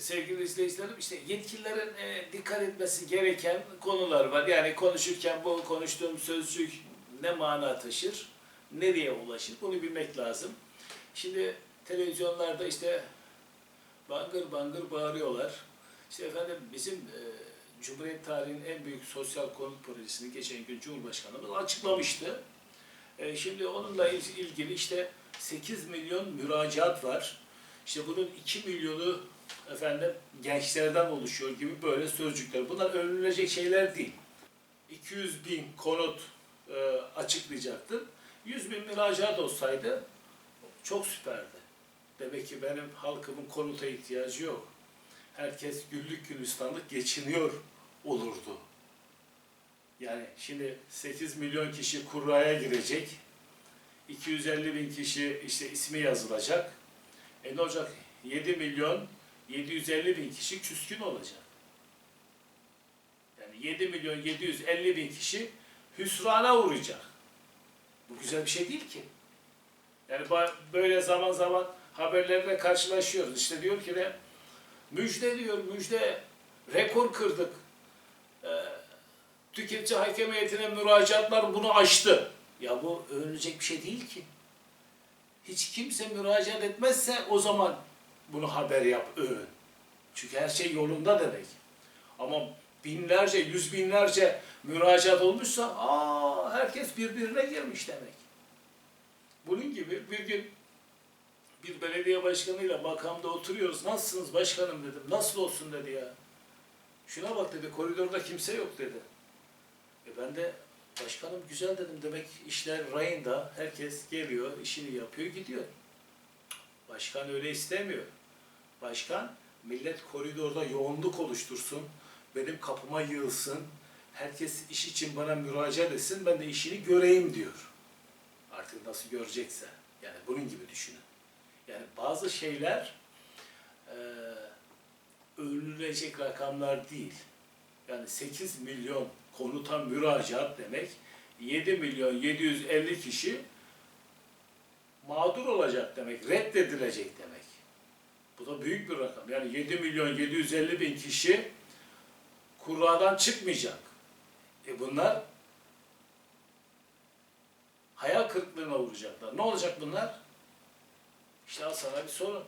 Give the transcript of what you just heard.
sevgili izleyicilerim işte yetkililerin e, dikkat etmesi gereken konular var. Yani konuşurken bu konuştuğum sözcük ne mana taşır, nereye ulaşır bunu bilmek lazım. Şimdi televizyonlarda işte bangır bangır bağırıyorlar. İşte efendim bizim e, Cumhuriyet tarihinin en büyük sosyal konut projesini geçen gün Cumhurbaşkanımız açıklamıştı. E, şimdi onunla il- ilgili işte 8 milyon müracaat var. İşte bunun 2 milyonu efendim gençlerden oluşuyor gibi böyle sözcükler. Bunlar övünülecek şeyler değil. 200 bin konut e, açıklayacaktım. 100 bin müracaat olsaydı çok süperdi. Demek ki benim halkımın konuta ihtiyacı yok. Herkes güllük gülistanlık geçiniyor olurdu. Yani şimdi 8 milyon kişi kurraya girecek. 250 bin kişi işte ismi yazılacak. E ne olacak? 7 milyon 750 bin kişi küskün olacak. Yani 7 milyon 750 bin kişi hüsrana uğrayacak. Bu güzel bir şey değil ki. Yani böyle zaman zaman haberlerle karşılaşıyoruz. İşte diyor ki de müjde diyor müjde rekor kırdık. Ee, tüketici hakem heyetine müracaatlar bunu aştı. Ya bu övünecek bir şey değil ki. Hiç kimse müracaat etmezse o zaman bunu haber yap, övün. Çünkü her şey yolunda demek. Ama binlerce, yüz binlerce müracaat olmuşsa aa herkes birbirine girmiş demek. Bunun gibi bir gün bir belediye başkanıyla makamda oturuyoruz. Nasılsınız başkanım dedim. Nasıl olsun dedi ya. Şuna bak dedi koridorda kimse yok dedi. E ben de başkanım güzel dedim. Demek işler rayında. Herkes geliyor, işini yapıyor, gidiyor. Başkan öyle istemiyor. Başkan millet koridorda yoğunluk oluştursun. Benim kapıma yığılsın. Herkes iş için bana müracaat etsin. Ben de işini göreyim diyor. Artık nasıl görecekse. Yani bunun gibi düşünün. Yani bazı şeyler eee övünülecek rakamlar değil. Yani 8 milyon konuta müracaat demek 7 milyon 750 kişi mağdur olacak demek, reddedilecek demek. Bu da büyük bir rakam. Yani 7 milyon 750 bin kişi kurradan çıkmayacak. E bunlar hayal kırıklığına uğrayacaklar. Ne olacak bunlar? İşte sana bir sorun.